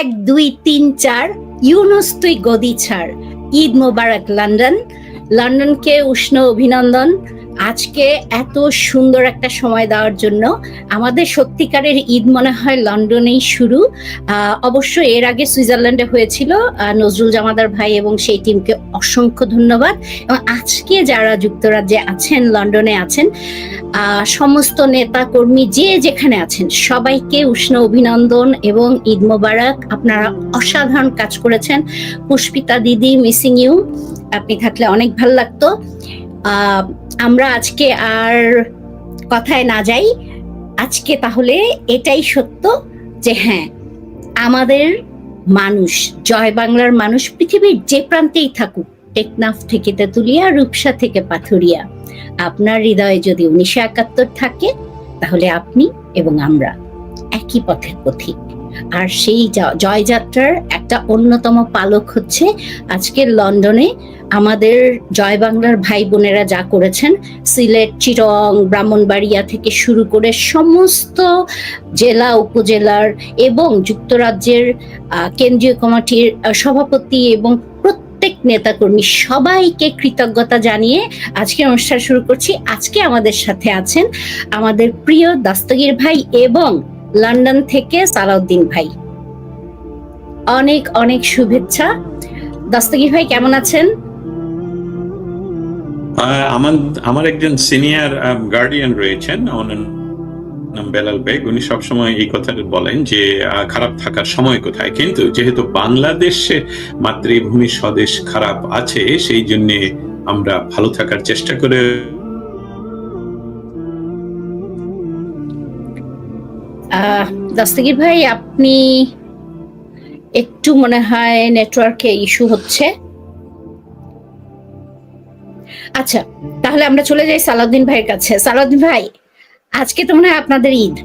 এক দুই তিন চার ইউনুস তুই গদি ছাড়। ঈদ মোবারক লন্ডন। লন্ডনকে উষ্ণ অভিনন্দন। আজকে এত সুন্দর একটা সময় দেওয়ার জন্য আমাদের সত্যিকারের ঈদ মনে হয় লন্ডনেই শুরু। অবশ্য এর আগে সুইজারল্যান্ডে হয়েছিল নজরুল জামাদার ভাই এবং সেই টিমকে অসংখ্য ধন্যবাদ। এবং আজকে যারা যুক্তরাজ্যে আছেন, লন্ডনে আছেন সমস্ত নেতা কর্মী যে যেখানে আছেন, সবাইকে উষ্ণ অভিনন্দন এবং ঈদ মোবারক। আপনারা অসাধারণ কাজ করেছেন। পুষ্পিতা দিদি, মিসিং ইউ। আপনি থাকলে অনেক ভালো লাগতো। আমরা আজকে আর কথায় না যাই। আজকে তাহলে এটাই সত্য যে হ্যাঁ আমাদের মানুষ, জয় বাংলার মানুষ, পৃথিবীর যে প্রান্তেই থাকুক, টেকনাফ থেকে তেতুলিয়া, রূপসা থেকে পাথুরিয়া, আপনার হৃদয়ে যদি উনিশশো একাত্তর থাকে, তাহলে আপনি এবং আমরা একই পথের পথিক। আর সেই জয়যাত্রার একটা অন্যতম পালক হচ্ছে আজকে লন্ডনে আমাদের জয় বাংলার ভাই বোনেরা যা করেছেন, সিলেট, চিরং, ব্রাহ্মণবাড়িয়া থেকে শুরু করে সমস্ত জেলা, উপজেলার এবং যুক্তরাজ্যের কেন্দ্রীয় কমিটির সভাপতি এবং প্রত্যেক নেতাকর্মী সবাইকে কৃতজ্ঞতা জানিয়ে আজকে অনুষ্ঠান শুরু করছি। আজকে আমাদের সাথে আছেন আমাদের প্রিয় দাস্তগীর ভাই এবং লন্ডন থেকে সালাউদ্দিন ভাই। অনেক অনেক শুভেচ্ছা। দাস্তগীর ভাই কেমন আছেন? আমার আমার একজন সিনিয়র গার্ডিয়ান রয়েছেন ওনার নাম বেলাল বেগ। উনি সবসময় এই কথাটা বলেন যে খারাপ থাকার সময় কোথায়। কিন্তু যেহেতু বাংলাদেশে মাতৃভূমি স্বদেশ খারাপ আছে সেই জন্য আমরা ভালো থাকার চেষ্টা করে দাস্তগীর ভাই আপনি একটু মনে হয় নেটওয়ার্কে ইস্যু হচ্ছে। আচ্ছা তাহলে আমরা চলে যাই সালাউদ্দিন ভাইয়ের কাছে। সালাউদ্দিন ভাই, আজকে তো মনে হয় আপনাদের ঈদ।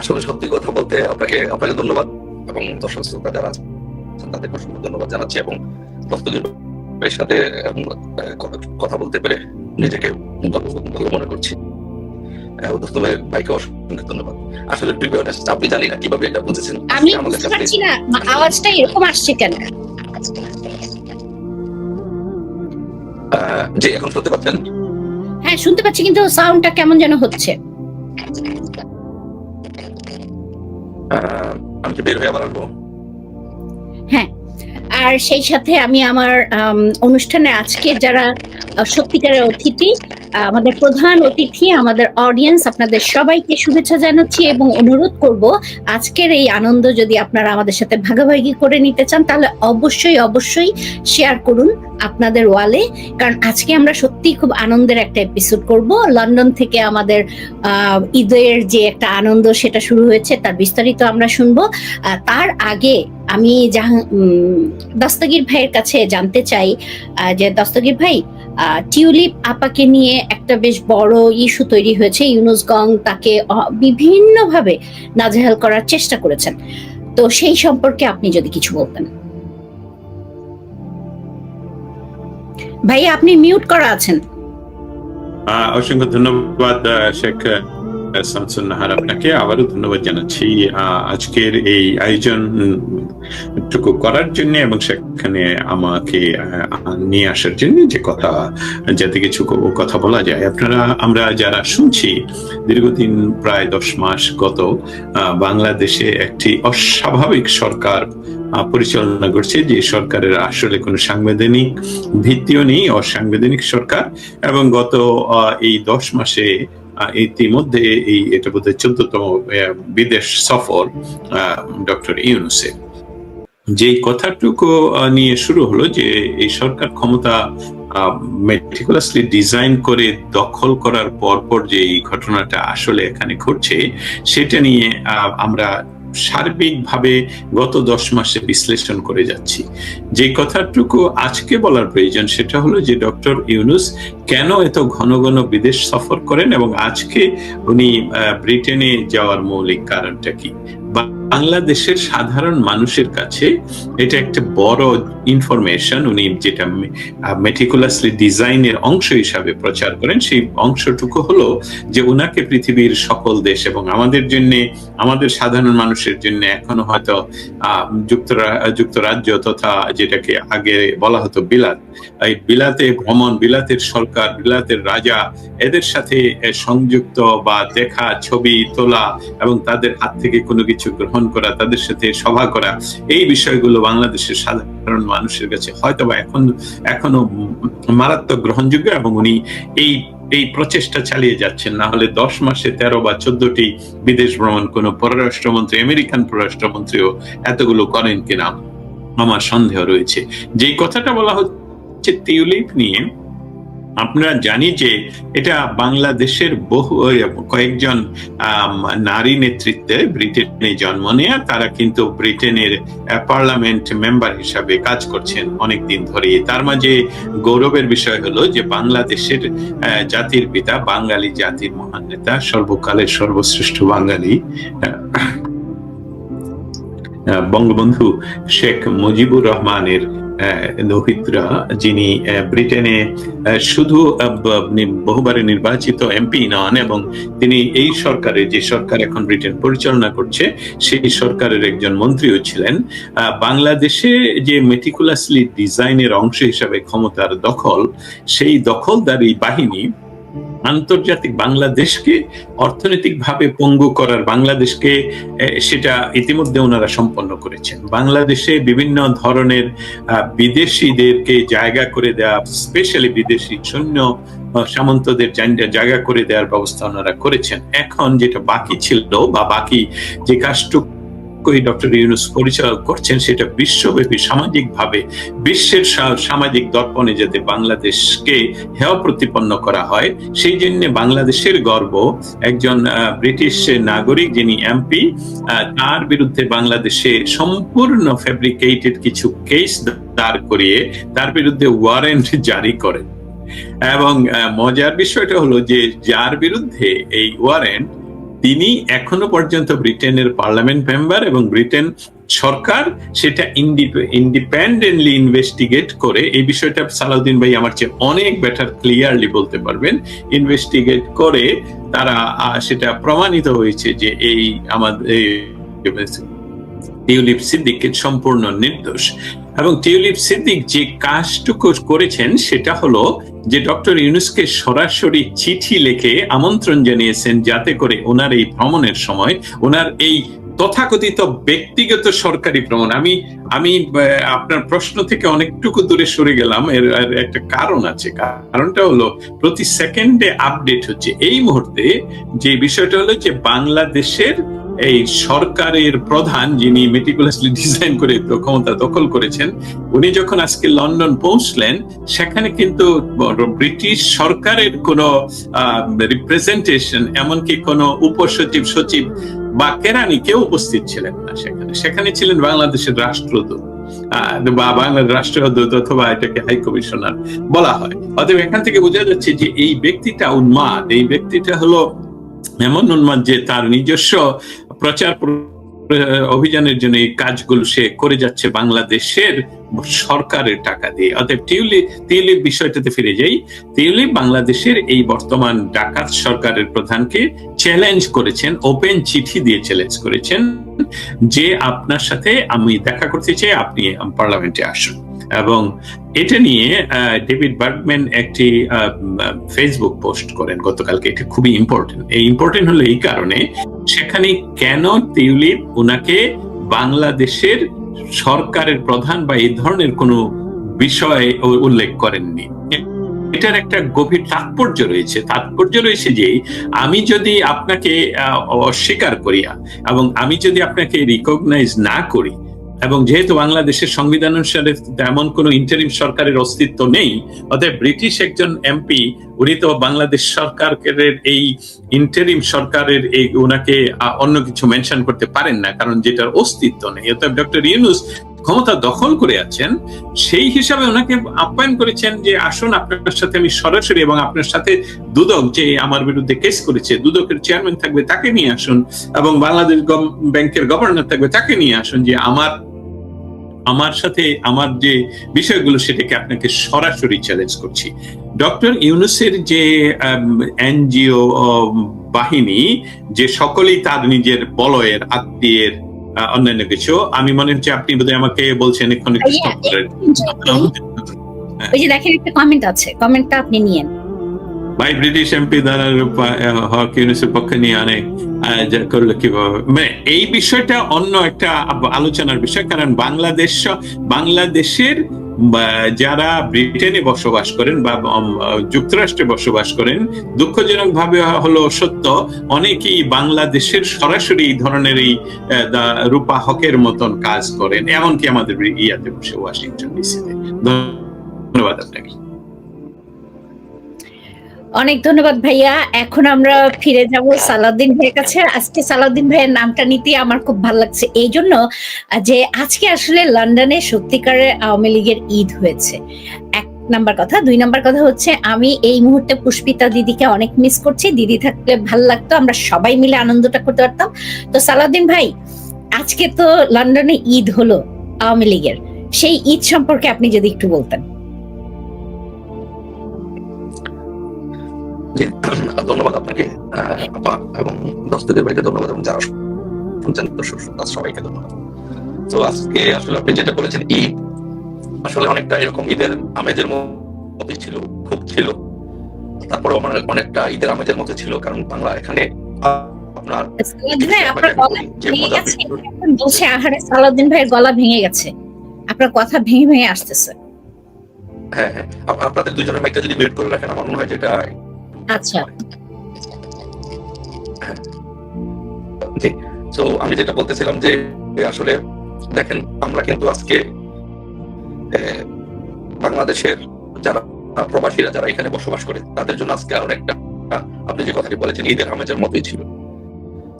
আসলে সত্যি কথা বলতে আপনাকে আপনাকে ধন্যবাদ এবং দর্শক শ্রোতা যারা তাদেরকে অসংখ্য ধন্যবাদ জানাচ্ছি এবং সাথে কথা বলতে পেরে নিজেকে ভালো মনে করছি। আহ, ভাইকে অসংখ্য ধন্যবাদ। আসলে বি আপনি জানি না কীভাবে এটা বুঝেছেন? আমি বুঝতে পারছি না আওয়াজটা এরকম আসছে কেন? জি এখন শুনতে পাচ্ছেন? হ্যাঁ শুনতে পাচ্ছি কিন্তু সাউন্ডটা কেমন যেন হচ্ছে। আমি কি বের হয়ে আবার আসব। আর সেই সাথে আমি আমার আম, অনুষ্ঠানে আজকে যারা সত্যিকারের অতিথি আমাদের প্রধান অতিথি আমাদের অডিয়েন্স আপনাদের সবাইকে শুভেচ্ছা জানাচ্ছি এবং অনুরোধ করব আজকের এই আনন্দ যদি আপনারা আমাদের সাথে ভাগাভাগি করে নিতে চান তাহলে অবশ্যই অবশ্যই শেয়ার করুন। আপনাদের ওয়ালে, কারণ আজকে আমরা সত্যিই খুব আনন্দের একটা এপিসোড করব। লন্ডন থেকে আমাদের ঈদের যে একটা আনন্দ সেটা শুরু হয়েছে, তার বিস্তারিত আমরা শুনব। তার আগে আমি দস্তগীর ভাইয়ের কাছে জানতে চাই যে দস্তগীর ভাই টিউলিপ আপাকে নিয়ে একটা বেশ বড় ইস্যু তৈরি হয়েছে। ইউনুস গং তাকে বিভিন্নভাবে নাজেহাল করার চেষ্টা করেছেন। তো সেই সম্পর্কে আপনি যদি কিছু বলতেন। ভাই আপনি মিউট করা আছেন। অসংখ্য ধন্যবাদ শেখ শামসুন নাহার আপনাকে। আবারও ধন্যবাদ জানাচ্ছি। আজকের এই আয়োজন টুকু করার জন্য এবং সেখানে আমাকে নিয়ে আসার জন্য যে কথা, যাতে কিছু কথা বলা যায়। আপনারা, আমরা যারা শুনছি, দীর্ঘদিন প্রায় দশ মাস গত বাংলাদেশে একটি অস্বাভাবিক সরকার পরিচালনা করছে যে সরকারের আসলে কোনো সাংবিধানিক ভিত্তিও নেই, অসাংবিধানিক সরকার। এবং গত এই দশ মাসে ইতিমধ্যে এই এটা বোধহয় চোদ্দতম বিদেশ সফর ডক্টর ইউনুসের। যে কথাটুকু নিয়ে শুরু হলো যে এই সরকার ক্ষমতা মেটিকুলাসলি ডিজাইন করে দখল করার পর পর যে এই ঘটনাটা আসলে এখানে ঘটছে, সেটা নিয়ে আমরা সার্বিকভাবে গত দশ মাসে বিশ্লেষণ করে যাচ্ছি। যে কথাটুকু আজকে বলার প্রয়োজন সেটা হলো যে ডক্টর ইউনুস কেন এত ঘন ঘন বিদেশ সফর করেন এবং আজকে উনি ব্রিটেনে যাওয়ার মৌলিক কারণটা কি? বাংলাদেশের সাধারণ মানুষের কাছে এটা একটা বড় ইনফরমেশন উনি যেটা মেটিকুলাসলি ডিজাইনের অংশ হিসাবে প্রচার করেন, সেই অংশটুকু হলো যে উনাকে পৃথিবীর সকল দেশ এবং আমাদের জন্য, আমাদের সাধারণ মানুষের জন্য এখনও হয়তো যুক্তরা, যুক্তরাজ্য তথা যেটাকে আগে বলা হতো বিলাত, এই বিলাতে ভ্রমণ, বিলাতের সরকার, বিলাতের রাজা, এদের সাথে সংযুক্ত বা দেখা, ছবি তোলা এবং তাদের হাত থেকে কোনো কিছু গ্রহণ করা, তাদের সাথে সভা করা, এই বিষয়গুলো বাংলাদেশের সাধারণ মানুষের কাছে হয়তো বা এখন, এখনও মারাত্মক গ্রহণযোগ্য এবং উনি এই এই প্রচেষ্টা চালিয়ে যাচ্ছেন। না হলে দশ মাসে তেরো বা চোদ্দটি বিদেশ ভ্রমণ, কোন পররাষ্ট্রমন্ত্রী, আমেরিকান পররাষ্ট্রমন্ত্রীও এতগুলো করেন কিনা আমার সন্দেহ রয়েছে। যেই কথাটা বলা হচ্ছে টিউলিপ নিয়ে আপনারা জানি যে এটা বাংলাদেশের বহু কয়েকজন নারী নেতৃত্বে ব্রিটেনে জন্ম নেয়া, তারা কিন্তু ব্রিটেনের পার্লামেন্ট মেম্বার হিসাবে কাজ করছেন অনেক দিন ধরে তার মাঝে গৌরবের বিষয় হলো যে বাংলাদেশের জাতির পিতা বাঙালি জাতির মহান নেতা, সর্বকালের সর্বশ্রেষ্ঠ বাঙালি বঙ্গবন্ধু শেখ মুজিবুর রহমানের আহ, দৌহিত্রা যিনি ব্রিটেনে শুধু বহুবারে নির্বাচিত এমপি নন এবং তিনি এই সরকারে যে সরকার এখন ব্রিটেন পরিচালনা করছে সেই সরকারের একজন মন্ত্রীও ছিলেন। বাংলাদেশে যে মেটিকুলাসলি ডিজাইনের অংশ হিসাবে ক্ষমতার দখল সেই দখলদারি বাহিনী আন্তর্জাতিক বাংলাদেশকে অর্থনৈতিকভাবে পঙ্গু করার বাংলাদেশকে সেটা ইতিমধ্যে ওনারা সম্পন্ন করেছেন। বাংলাদেশে বিভিন্ন ধরনের বিদেশিদেরকে জায়গা করে দেওয়া স্পেশালি বিদেশি সৈন্য সামন্তদের জায়গা- জায়গা করে দেওয়ার ব্যবস্থা ওনারা করেছেন। এখন যেটা বাকি ছিল বা বাকি যে কাজটুকু ডক্টর ইউনুস পরিচালনা করছেন, সেটা বিশ্বব্যাপী সামাজিক ভাবে বিশ্বের সামাজিক দর্পণে যাতে বাংলাদেশকে হেয় প্রতিপন্ন করা হয়, সেই জন্য বাংলাদেশের গর্ব একজন ব্রিটিশ নাগরিক যিনি এমপি তার বিরুদ্ধে বাংলাদেশে সম্পূর্ণ ফ্যাব্রিকেটেড কিছু কেস দাঁড় করিয়ে তার বিরুদ্ধে ওয়ারেন্ট জারি করেন। এবং মজার বিষয়টা হলো যে যার বিরুদ্ধে এই ওয়ারেন্ট তিনি এখনও পর্যন্ত ব্রিটেনের পার্লামেন্ট মেম্বার এবং ব্রিটেন সরকার সেটা ইন্ডিপেন্ডেন্টলি ইনভেস্টিগেট করে এই বিষয়টা সালাউদ্দিন ভাই আমার চেয়ে অনেক বেটার ক্লিয়ারলি বলতে পারবেন ইনভেস্টিগেট করে তারা সেটা প্রমাণিত হয়েছে যে এই আমাদের সিদ্দিকের সম্পূর্ণ নির্দোষ এবং টিউলিপ সিদ্দিক যে কাজটুকু করেছেন, সেটা হলো যে ডক্টর ইউনুসকে সরাসরি চিঠি লিখে আমন্ত্রণ জানিয়েছেন যাতে করে ওনার এই ভ্রমণের সময়, ওনার এই তথাকথিত ব্যক্তিগত সরকারি ভ্রমণ, আমি আমি আপনার প্রশ্ন থেকে অনেকটুকু দূরে সরে গেলাম এর একটা কারণ আছে। কারণটা হলো প্রতি সেকেন্ডে আপডেট হচ্ছে। এই মুহূর্তে যে বিষয়টা হলো যে বাংলাদেশের এই সরকারের প্রধান যিনি মেটিকুলাসলি ডিজাইন করে ক্ষমতা দখল করেছেন, উনি যখন আজকে লন্ডন পৌঁছলেন, সেখানে কিন্তু ব্রিটিশ সরকারের কোনো রিপ্রেজেন্টেশন এমনকি কোনো উপসচিব সচিব বা কেরানি কেউ উপস্থিত ছিলেন না সেখানে। সেখানে ছিলেন বাংলাদেশের রাষ্ট্রদূত বা বাংলার রাষ্ট্রদূত অথবা এটাকে হাই কমিশনার বলা হয়। অতএব এখান থেকে বোঝা যাচ্ছে যে এই ব্যক্তিটা উন্মাদ। এই ব্যক্তিটা হলো এমন উন্মাদ যে তার নিজস্ব প্রচার অভিযানের জন্য এই কাজগুলো সে করে যাচ্ছে বাংলাদেশের সরকারের টাকা দিয়ে। অতএব টিউলিপ টিউলিপ বিষয়টাতে ফিরে যাই। টিউলিপ বাংলাদেশের এই বর্তমান ডাকাত সরকারের প্রধানকে চ্যালেঞ্জ করেছেন ওপেন চিঠি দিয়ে চ্যালেঞ্জ করেছেন যে আপনার সাথে আমি দেখা করতে চাই, আপনি পার্লামেন্টে আসুন। এবং এটা নিয়ে ডেভিড বার্গম্যান একটি ফেসবুক পোস্ট করেন গতকালকে। এটা খুবই ইম্পর্টেন্ট এই ইম্পর্টেন্ট হলো এই কারণে, সেখানে কেন টিউলিপ ওনাকে বাংলাদেশের সরকারের প্রধান বা এই ধরনের কোনো বিষয়ে উল্লেখ করেননি। এটার একটা গভীর তাৎপর্য রয়েছে। তাৎপর্য রয়েছে যে, আমি যদি আপনাকে অস্বীকার করিয়া এবং আমি যদি আপনাকে রিকগনাইজ না করি এবং যেহেতু বাংলাদেশের সংবিধান অনুসারে তেমন কোনো ইন্টারিম সরকারের অস্তিত্ব নেই, অতএব ব্রিটিশ একজন এমপি উনি তো বাংলাদেশ সরকারের এই ইন্টারিম সরকারের এই ওনাকে অন্য কিছু মেনশন করতে পারেন না, কারণ যেটার অস্তিত্ব নেই। অতএব ডক্টর ইউনুস ক্ষমতা দখল করে আছেন, সেই হিসাবে ওনাকে আপ্যায়ন করেছেন যে, আসুন আপনার সাথে আমি সরাসরি এবং আপনার সাথে দুদক যে আমার বিরুদ্ধে কেস করেছে, দুদকের চেয়ারম্যান থাকবে তাকে নিয়ে আসুন এবং বাংলাদেশ ব্যাংকের গভর্নর থাকবে তাকে নিয়ে আসুন যে, আমার আমার সাথে আমার যে বিষয়গুলো সেটাকে আপনাকে সরাসরি চ্যালেঞ্জ করছি। ডক্টর ইউনুসের যে এনজিও বাহিনী যে সকলেই তার নিজের বলয়ের আত্মীয়ের অন্যান্য কিছু আমি মনে হচ্ছে আপনি বোধহয় আমাকে বলছেন stop করেন। ওই যে দেখেন একটা কমেন্ট আছে। কমেন্টটা আপনি নিয়েন। এমপি দ্বারা রূপা- আহ, হক ইউনুসের পক্ষে নিয়ে আনে করল কীভাবে? মানে এই বিষয়টা অন্য একটা আলোচনার বিষয় কারণ বাংলাদেশ বাংলাদেশের যারা ব্রিটেনে বসবাস করেন বা যুক্তরাষ্ট্রে বসবাস করেন দুঃখজনক ভাবে হলো সত্য অনেকেই বাংলাদেশের সরাসরি এই ধরনের এই রূপা হকের মতন কাজ করেন এমনকি আমাদের ইয়াতে বসে ওয়াশিংটন ডিসিতে ধন্যবাদ আপনাকে। অনেক ধন্যবাদ ভাইয়া। এখন আমরা ফিরে যাব সালাউদ্দিন ভাইয়ের কাছে। আজকে সালাউদ্দিন ভাইয়ের নামটা নিতে আমার খুব ভালো লাগছে। এই জন্য যে আজকে আসলে লন্ডনে সত্যিকারের আওয়ামী লীগের ঈদ হয়েছে। এক নাম্বার কথা। দুই নাম্বার কথা হচ্ছে, আমি এই মুহূর্তে পুষ্পিতা দিদিকে অনেক মিস করছি। দিদি থাকলে ভালো লাগতো, আমরা সবাই মিলে আনন্দটা করতে পারতাম। তো সালাউদ্দিন ভাই, আজকে তো লন্ডনে ঈদ হলো আওয়ামী লীগের। সেই ঈদ সম্পর্কে আপনি যদি একটু বলতেন। জি, ধন্যবাদ আপনাকে আপা এবং ভাইকে ধন্যবাদ এবং যারা শুনছেন দর্শক সবাইকে ধন্যবাদ। তো আজকে আসলে আপনি যেটা বলেছেন ঈদ আসলে অনেকটা এরকম ঈদের আমেজের ছিল খুব ছিল। তারপরে অনেকটা ঈদের আমেজের ছিল কারণ বাংলা এখানে আপনার বলছে আহারে সালাউদ্দিন ভাইয়ের গলা ভেঙে গেছে। আপনার কথা ভেঙে ভেঙে আসতেছে। হ্যাঁ হ্যাঁ। আপ- আপনাদের দুজনের মাইকটা যদি মিউট করে রাখেন আমার মনে হয় যেটা আচ্ছা। তো আমি যেটা বলতেছিলাম যে, আসলে দেখেন, আমরা কিন্তু আজকে বাংলাদেশের যারা প্রবাসীরা, যারা এখানে বসবাস করে, তাদের জন্য আজকে অনেকটা আপনি যে কথাটি বলেছেন, ঈদের আমেজের মতোই ছিল।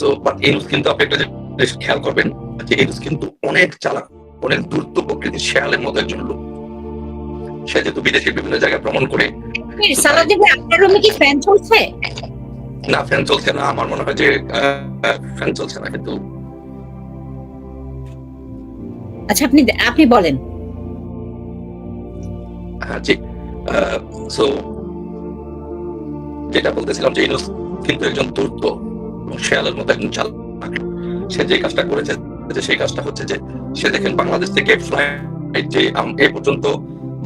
সো বাট এই কিন্তু আপনি একটা জিনিস খেয়াল করবেন, যে এই কিন্তু অনেক চালাক, অনেক দ্রুত প্রকৃতির শেয়ালের মতো একজন লোক। সে যেহেতু বিদেশের বিভিন্ন জায়গায় ভ্রমণ করে সালাউদ্দিন আপনার রুমে কি ফ্যান চলছে? না ফ্যান চলছে না। আমার মনে হয় যে ফ্যান চলছে না কিন্তু আচ্ছা আপনি আপনি বলেন। হ্যাঁ জি। সো যেটা বলতেছিলাম যে ইনুস কিন্তু একজন দ্রুত এবং শেয়ালের মতো একজন চালাক। সে যে কাজটা করেছে যে সেই কাজটা হচ্ছে যে সে দেখেন বাংলাদেশ থেকে ফ্লাইট যে এ পর্যন্ত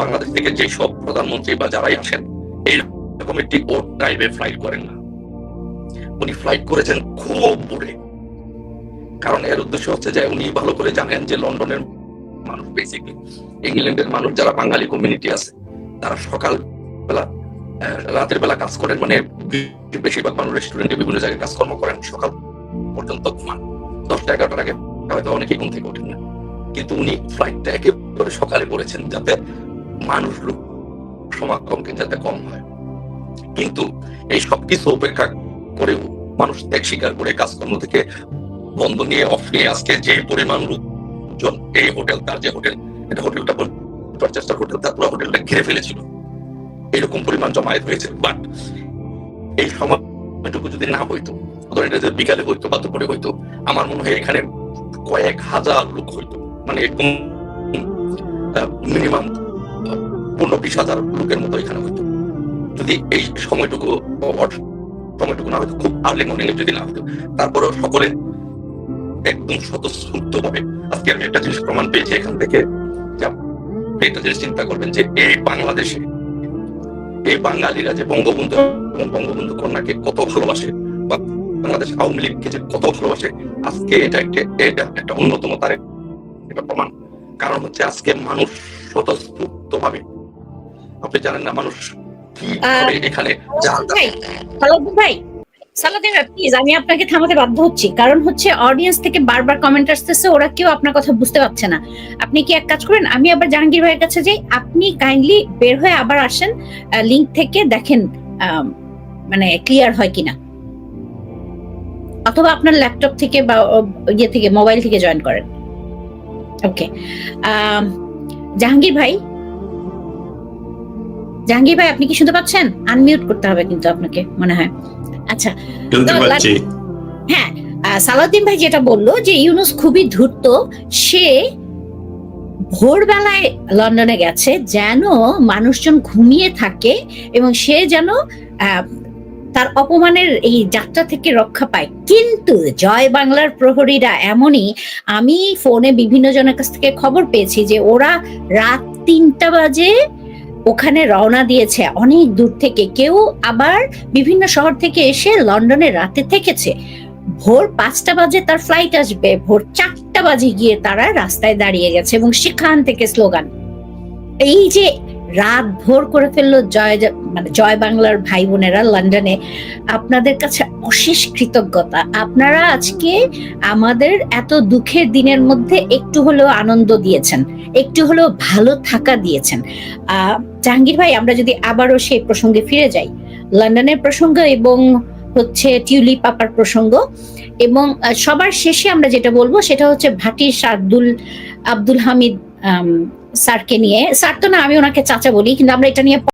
বাংলাদেশ থেকে যে সব প্রধানমন্ত্রী বা যারাই আসেন এইরকম একটি ওর টাইমে ফ্লাইট করেন না। উনি ফ্লাইট করেছেন খুব দূরে। কারণ এর উদ্দেশ্য হচ্ছে যে উনি ভালো করে জানেন যে লন্ডনের মানুষ বেসিকলি ইংল্যান্ডের মানুষ যারা বাঙালি কমিউনিটি আছে, তারা সকাল বেলা রাতের বেলা কাজ করেন। মানে বেশিরভাগ মানুষ রেস্টুরেন্টে বিভিন্ন জায়গায় কাজকর্ম করেন, সকাল পর্যন্ত ঘুমান। দশটা, এগারোটার আগে হয়তো অনেকেই ঘুম থেকে ওঠেন না। কিন্তু উনি ফ্লাইটটা একেবারে সকালে করেছেন যাতে মানুষ লোক সমাগমকে যাতে কম হয়। কিন্তু এই সব কিছু উপেক্ষা করেও মানুষ ত্যাগ স্বীকার করে কাজকর্ম থেকে বন্ধ নিয়ে অফ নিয়ে আজকে যে পরিমাণ লোকজন এই হোটেল, তার যে হোটেল, এটা হোটেলটা পঞ্চাশটা হোটেল, তার পুরো হোটেলটা ঘিরে ফেলেছিল। এরকম পরিমাণ জমায়েত হয়েছে বাট এই সময়টুকু যদি না হইতো এটা যদি বিকালে হইতো বা দুপুরে হইতো, আমার মনে হয় এখানে কয়েক হাজার লোক হইতো। মানে একদম মিনিমাম লোকের মতো এখানে হইতো। যদি এই সময়টুকু সময়টুকু না খুব আর্লি মর্নিং যদি না হইতো, তারপরেও সকলে একদম স্বতঃস্ফূর্ত ভাবে আজকে আমি একটা জিনিস প্রমাণ পেয়েছি এখান থেকে একটা জিনিস চিন্তা করবেন যে এই বাংলাদেশে, এই বাঙালিরা যে বঙ্গবন্ধু এবং বঙ্গবন্ধু কন্যাকে কত ভালোবাসে বা বাংলাদেশ আওয়ামী লীগকে যে কত ভালোবাসে, আজকে এটা একটা এটা একটা অন্যতম তার একটা প্রমাণ। কারণ হচ্ছে আজকে মানুষ স্বতঃস্ফূর্ত ভাবে আপনি জানেন না মানুষ কি এখানে ভাই ভাই প্লিজ আমি আপনাকে থামাতে বাধ্য হচ্ছি। কারণ হচ্ছে অডিয়েন্স থেকে বারবার কমেন্ট আসতেছে ওরা কেউ আপনার কথা বুঝতে পারছে না। আপনি কি এক কাজ করেন আমি আবার জাহাঙ্গীর ভাইয়ের কাছে যাই আপনি কাইন্ডলি বের হয়ে আবার আসেন লিংক থেকে দেখেন মানে ক্লিয়ার হয় কিনা। অথবা আপনার ল্যাপটপ থেকে বা ইয়ে থেকে মোবাইল থেকে জয়েন করেন। ওকে জাহাঙ্গীর ভাই জাহাঙ্গীর ভাই আপনি কি শুনতে পাচ্ছেন? আনমিউট করতে হবে কিন্তু আপনাকে মনে হয়। আচ্ছা শুনতে পাচ্ছি। হ্যাঁ সালাউদ্দিন ভাই যেটা বলল যে ইউনুস খুবই ধূর্ত সে ভোরবেলায় লন্ডনে গেছে যেন মানুষজন ঘুমিয়ে থাকে এবং সে যেন আহ, তার অপমানের এই যাত্রা থেকে রক্ষা পায়। কিন্তু জয় বাংলার প্রহরীরা এমনই আমি ফোনে বিভিন্ন জনের কাছ থেকে খবর পেয়েছি যে ওরা রাত তিনটা বাজে ওখানে রওনা দিয়েছে। অনেক দূর থেকে কেউ আবার বিভিন্ন শহর থেকে এসে লন্ডনে রাতে থেকেছে। ভোর পাঁচটা বাজে তার ফ্লাইট আসবে। ভোর চারটা বাজে গিয়ে তারা রাস্তায় দাঁড়িয়ে গেছে এবং সেখান থেকে স্লোগান এই যে রাত ভোর করে ফেলল জয় মানে জয় বাংলার ভাই বোনেরা লন্ডনে। আপনাদের কাছে অশেষ কৃতজ্ঞতা। আপনারা আজকে আমাদের এত দুঃখের দিনের মধ্যে একটু হলেও আনন্দ দিয়েছেন। একটু হলেও ভালো থাকা দিয়েছেন। আহ জাহাঙ্গীর ভাই, আমরা যদি আবারও সেই প্রসঙ্গে ফিরে যাই, লন্ডনের প্রসঙ্গ এবং হচ্ছে টিউলিপ পাপার প্রসঙ্গ এবং সবার শেষে আমরা যেটা বলব সেটা হচ্ছে ভাটির আব্দুল আব্দুল হামিদ স্যারকে নিয়ে। স্যার তো না, আমি ওনাকে চাচা বলি, কিন্তু আমরা এটা নিয়ে